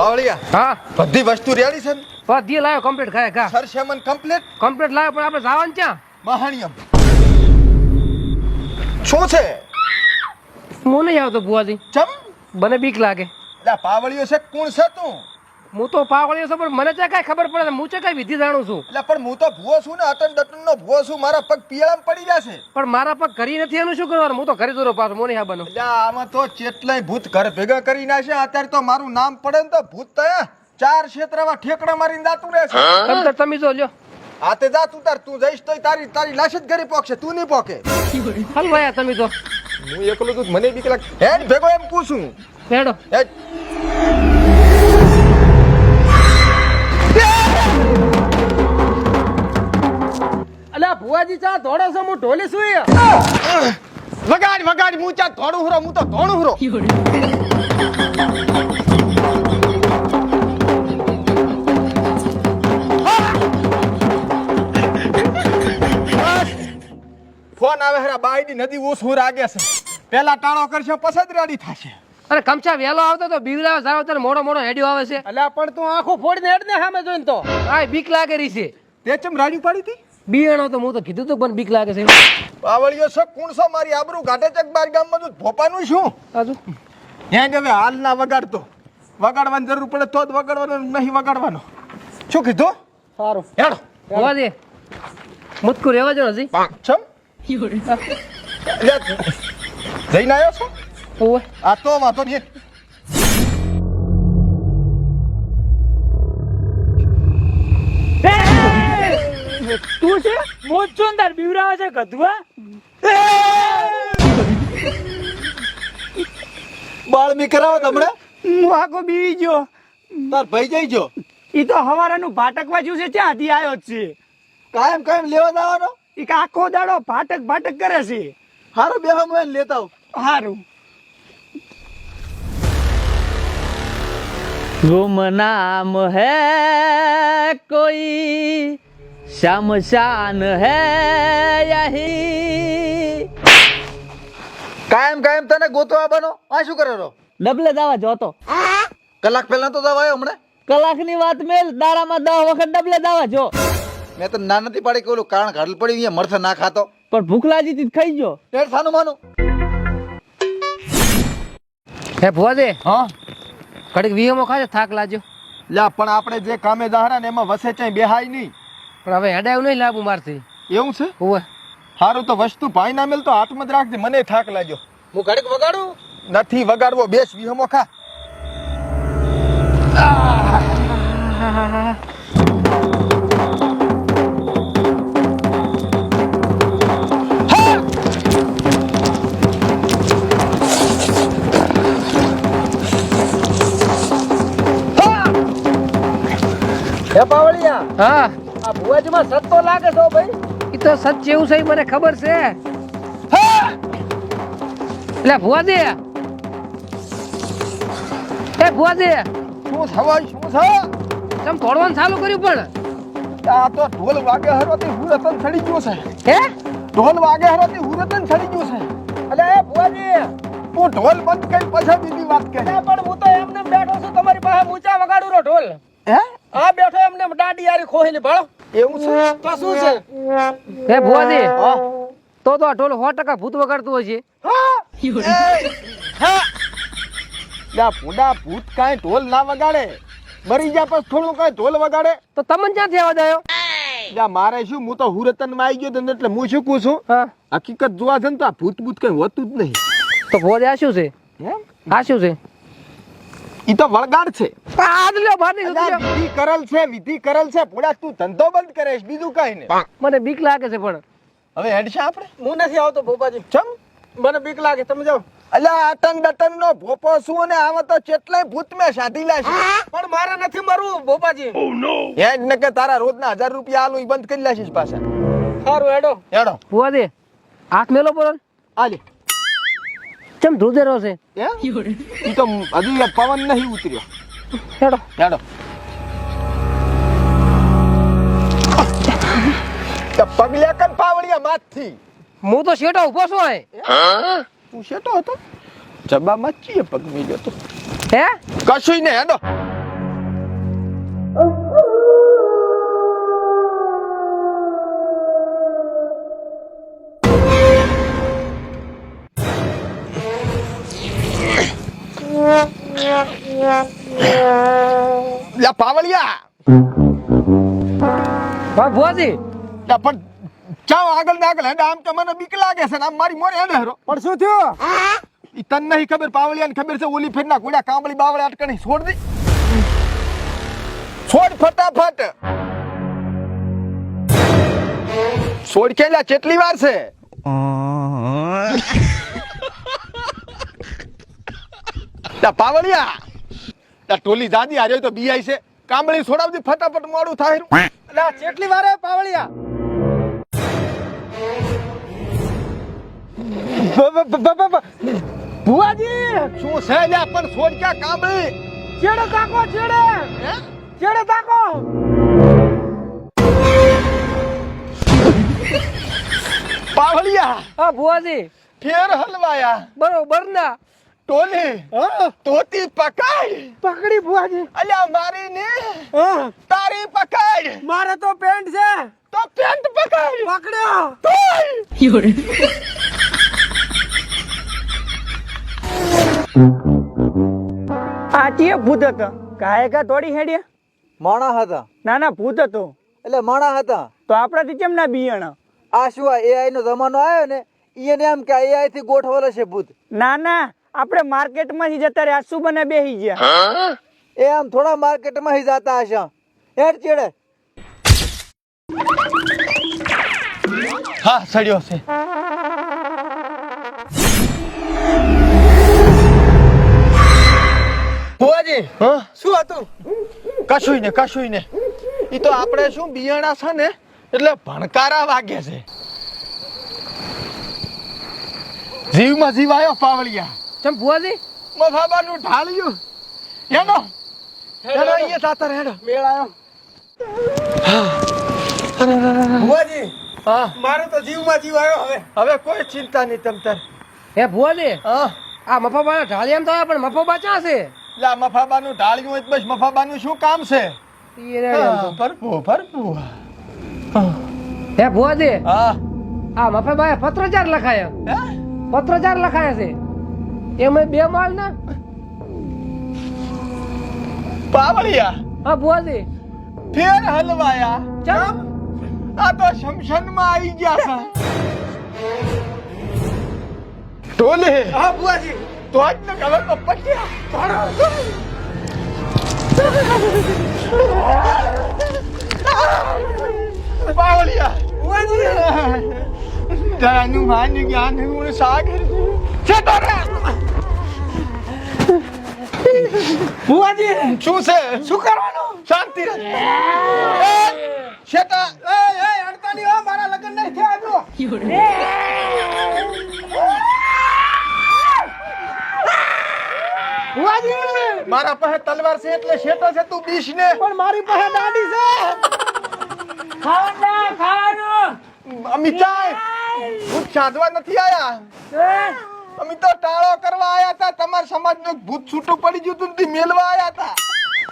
પાવળિયા હા? બધી વસ્તુ રેડી છે ને? બધી લાવ્યો કમ્પ્લીટ ખાય સર સરસેમન કમ્પ્લીટ કમ્પ્લીટ લાવ્યો પણ આપણે જવાનું ક્યાં? મહાણિયમ શું છે? નહીં આવતો બુવાજી ચમ? મને બીક લાગે. લા પાવળિયો છે કોણ છે તું? હું તો પાવળ્યો છું પણ મને ત્યાં કઈ ખબર પડે હું છે કઈ વિધિ જાણું છું? એટલે પણ હું તો ભૂવો છું ને અટન ડટન નો ભૂવો છું મારા પગ પિયાળામાં પડી જશે. પણ મારા પગ કરી નથી એનું શું કરવાનું? હું તો ઘરે દોરો પાછો મોની હા બનો. એટલે આમાં તો ચેટલાય ભૂત ઘર ભેગા કરી નાખે અત્યારે તો મારું નામ પડે ને તો ભૂત તો ચાર ક્ષેત્રમાં ઠેકડા મારીને દાતું રહે છે તમે જો લ્યો. આ તે જા તું તાર તું જઈશ તો તારી તારી લાશ જ ઘરે પોકશે તું નહીં પોકે હાલ ભાઈ તમે તો હું એકલો તું મને બી કલાક હેડ ભેગો એમ પૂછું. હેડો હેડ. ભુવાજી ચા ધોડો છો હું ઢોલી છું વગાડ વગાડ હું ચા ધોડું હુરો હું તો ધોણું હુરો. ફોન આવે હરા બાઈની નદી ઓછું રાગે છે. પેલા ટાળો કરશે પછી જ રેડી થશે. અરે કમચા વેલો આવતો તો બીવડા જાવ ત્યારે મોડો મોડો હેડ્યો આવે છે. અલ્યા પણ તું આંખો ફોડીને હેડ ને સામે જોઈને તો. આ બીક લાગે રહી છે. તે ચમ રાડી પાડી હતી? બિયાણો તો હું તો કીધું તો પણ બીક લાગે છે. પાવળીઓ છે કુણસો છો મારી આબરૂ ઘાટે ચક બાર ગામમાં તું ભોપાનું શું? આજુ ત્યાં જ હવે હાલ ના વગાડતો. વગાડવાની જરૂર પડે તો જ વગાડવાનો નહીં વગાડવાનો. શું કીધું? સારું. હેડો. દે. મુતકુ રહેવા જો હજી. પાંચ. એટલે જઈને આવ્યો છો? આ તો વાંધો નહીં. તું છે? મોજ છો તાર બીવરાવે છે ગધવા બાળ બી કરાવો તમને. હું આખો બીવી ગયો. તાર ભાઈ જઈ જો ઈ તો હવારાનું ભાટકવા જ્યું છે ત્યાંથી આવ્યો છે? કાયમ કાયમ લેવા દાવાનો ઈ કે આખો દાડો ભાટક ભાટક કરે છે. હારું બેહો હું લેતા આવું. સારું ગુમ નામ હૈ કોઈ શમશાન હૈ યહી કાયમ કાયમ તને ગોતવા બનો આ શું કરે રો ડબલે દાવા જોતો. કલાક પહેલા તો દવા આવ્યો હમણાં? કલાકની વાત મેલ દારામાં દસ વખત ડબલે દાવા જો. મેં તો ના નથી પાડી કે ઓલું કારણ ઘાટલ પડી અહીંયા મરથા ના ખાતો. પણ ભૂખ લાગી હતી ખાઈ ગયો. ટેડ સાનું માનું. હે ભુવાજી હા? કડીક વીમો ખાજે થાક લાજો લ્યા પણ આપણે જે કામે દાહરા ને એમાં વસે ચાઈ બેહાય નહીં. પણ હવે હેડાયું નહીં લાવવું મારથી. એવું છે? હોવે. સારું તો વસ્તુ ભાઈ ના મેલ તો હાથમાં જ રાખજે મને થાક લાગ્યો. હું ઘડીક વગાડું? નથી વગાડવો બેસ વિહમો ખા. હે પાવળિયા હા. આ ભુવાજીમાં સત્તો લાગે છો ભાઈ? એ તો સચ જેવું છે મને ખબર છે. એટલે ભુવાજી એ ભુવાજી શું થવાય શું છે? તમ તોડવાનું ચાલુ કર્યું પણ. આ તો ઢોલ વાગે હરોથી હુરતન ચડી ગયો છે. હે? ઢોલ વાગે હરોથી હુરતન ચડી ગયો છે. એટલે એ ભુવાજી તું ઢોલ બંધ કરી પછી બીજી વાત કરે. પણ હું તો એમને બેઠો છું તમારી પાસે ઊંચા વગાડું રો ઢોલ. હે? આ બેઠો એમને દાડી યારી ખોહીને ભાળો. એવું છે? તો શું છે? હે ભુવાજી તો તો આ ઢોલ સો ટકા ભૂત વગાડતું હોય છે. યા ભૂડા ભૂત કાંઈ ઢોલ ના વગાડે. મરી જા પછી થોડું કાંઈ ઢોલ વગાડે. તો તમને ક્યાંથી અવાજ આવ્યો? યા મારે શું? હું તો હુરતનમાં આવી ગયો તો એટલે હું શું કહું છું? હા. હકીકત જોવા છે ને તો આ ભૂત ભૂત કઈ હોતું જ નહીં. તો ભોજ આ શું છે? આ શું છે? ઈ તો વળગાડ છે. આજ લે ભાની. વિધિ કરેલ છે વિધિ કરેલ છે. ભૂડા તું ધંધો બંધ કરેશ બીજું કઈ ને મને બીક લાગે છે પણ. હવે હેડશે આપણે? હું નથી આવતો ભોપાજી. ચમ? મને બીક લાગે તમે જાઓ. અલ્યા આતન ડટન નો ભોપો શું ને આવા તો ચેટલાય ભૂત મેં સાધી લાશે પણ મારે નથી મરવું ભોપાજી. હેડ ને કે તારા રોજના હજાર રૂપિયા આલું ઈ બંધ કરી લાશીશ પાછા. સારું હેડો. હેડો. ભુવાજી હાથ મેલો બોલો આલે ચમ ધ્રુજેરો છે? એ તો હજુ પવન નહીં ઉતર્યો. હેડો. હેડો. પગલે કન પાવડિયા માથથી. હું તો શેઠો ઊભો છું હે તું શેતો હતો? જબા મચીએ પગ મિલ્યો તો. હે? કશું ને હેડો. લા પાવળિયા. ભોજી લા પણ ચાવ આગળ ને આગળ. હેડે આમ તો મને બીક લાગે છે ને આમ મારી મોરે હેડે હેરો. પણ શું થયું? ઈ તન નહીં ખબર પાવળિયાને ખબર છે ઓલી ફેરના કોડા કાંબળી બાવળે અટકણી. છોડ દે. છોડ ફટાફટ. છોડ કેલા કેટલી વાર છે? લા પાવળિયા. લા જાદી આ રહ્યો તો બીઆઈ છે. કાંબળી છોડાવતી ફટાફટ મોડું થાય એટલે કેટલી વારે પાવળિયા? ભુવાજી! શું છે લ્યા પણ છોડ ક્યાં કાંબળી ચેડે તાકો ચેડે! હે? ચેડે તાકો! પાવળિયા હા ભુવાજી. ફેર હલવાયા. બરોબર ના? ટોલી તોતી પકડ. પકડી ભુવાજી. અલ્યા મારી ને તારી પકડ. મારે તો પેન્ટ છે. તો પેન્ટ પકડ. પકડ્યો. તોય આ કે ભૂત હતો. કાય કા તોડી હેડ્યા? માણા હતા. ના ના ભૂત હતો. એટલે માણા હતા. તો આપણાથી કેમ ના બિયાણા? આ શું એઆઈ નો જમાનો આવ્યો ને? એને એમ કે એઆઈ થી ગોઠવેલો છે ભૂત. ના ના. આપણે માર્કેટમાંથી જતા રહ્યા શું બને બેહી ગયા. એ આમ થોડા માર્કેટમાં હી જતા હશે. હેડ ચેડે. હા સડ્યો છે. ભુવાજી હા? શું હતું? કશુંય ને કશુંય ને. ઈ તો આપણે શું બિયાણા છે ને એટલે ભણકારા વાગે છે. જીવમાં જીવ આવ્યો પાવળિયા. ચમ ભુવાજી મફાબાનું ઢાળ્યું એનો એનો અહીંયા તાતર હેડો. મેળ આવ્યો ભુવાજી હા. મારો તો જીવમાં જીવ આવ્યો હવે. હવે કોઈ ચિંતા નહીં તમ તાર. હે ભુવાજી હા. આ મફાબા ઢાળી એમ થાય પણ મફાબા ક્યાં છે? લા આ મફાબાનું ઢાળ્યું હોય તો બસ મફાબાનું શું કામ છે? તો. ભરપૂર ભરપૂર હે. ભુવાજી હા. આ મફાબાએ પત્રચાર લખાયો. હે? પત્રચાર લખાયા છે. એમાં બે માળ ના? પાવળિયા હા ભુવાજી. ફેર હલવાયા. ચમ આ તો શમશાનમાં આવી ગયા છે ટોલે હા ભુવાજી. તો આજ ને કલર તો પટ્યા પાવળિયા તાનું માન જ્ઞાન હું સાગર. છે તો રે ભુવાજી શું છે? શું કરવાનું? શાંતિ રહે. શેતા એ એ અડતાની હો મારા લગન નહીં થયા હજુ. બુવાજી મારા પાસે તલવાર છે એટલે શેતો છે તું બીશ ને. પણ મારી પાસે દાડી છે. ખાવાનું ખાવાનું. અમિતા હું સાધવા નથી આયા. અમે તો ટાળો કરવા આયા હતા. તમારા સમાજનું ભૂત છૂટું પડી ગયું તું તે મેલવા આયા હતા.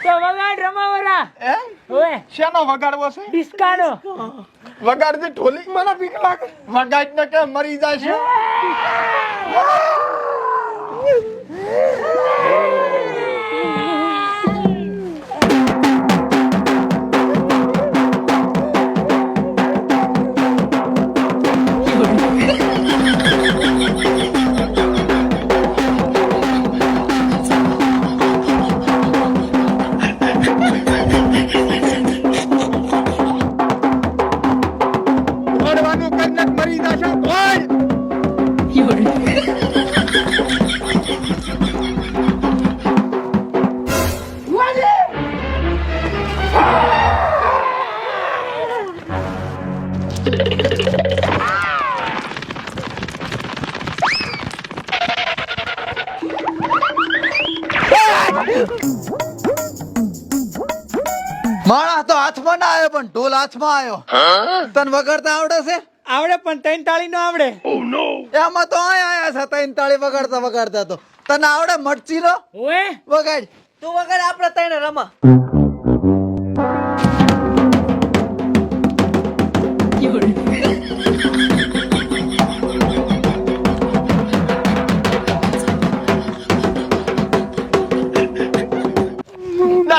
તો વગાડ રમાવરા હે? ઓય. શેનો વગાડવો છે? ડિસ્કાનો. વગાડજે ઢોલી. મને બીક લાગે. વગાડ ને કે મરી જાય છે? કરીને જ મરી જશે કોઈ માણા તો હાથમાં ના આવ્યો પણ ઢોલ હાથમાં આવ્યો તને વગાડતા આવડે છે આવડે પણ ત્રણ તાળી નો આવડે. એમાં તો આય આયા છે ત્રણ તાળી વગાડતા વગાડતા તો. તને આવડે મરચી નો ઓએ? વગાડ. તું વગાડ આપણે તને રમા.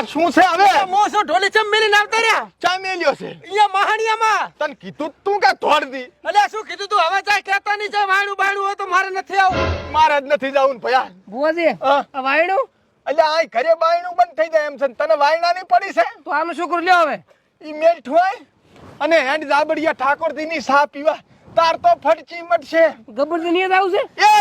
શું છે હવે? મોસો ઢોલી ચમ મેલીને આવતા રહ્યા? ચા મેલ્યો છે. અહીંયા મહાણિયામાં. તને કીધું તું કે તોડ દી અલ્યા શું કીધું તું હવે ચાય કહેતા નહીં ચાય વાયણું બાયણું હોય તો મારે નથી આવું મારે જ નથી જવું ને ભયા. ભુવાજી. આ વાયણું? એટલે આ ઘરે બાયણું બંધ થઈ જાય એમ છે તને વાયણા નહીં પડી છે? તો આનું કરું? લ્યો હવે. ઈ મેલ હોય. અને હેડ જાબડિયા ઠાકોરજી ની સા પીવા. તાર તો ફટચી મટશે. ગબ્બરજી નિયત આવશે એ!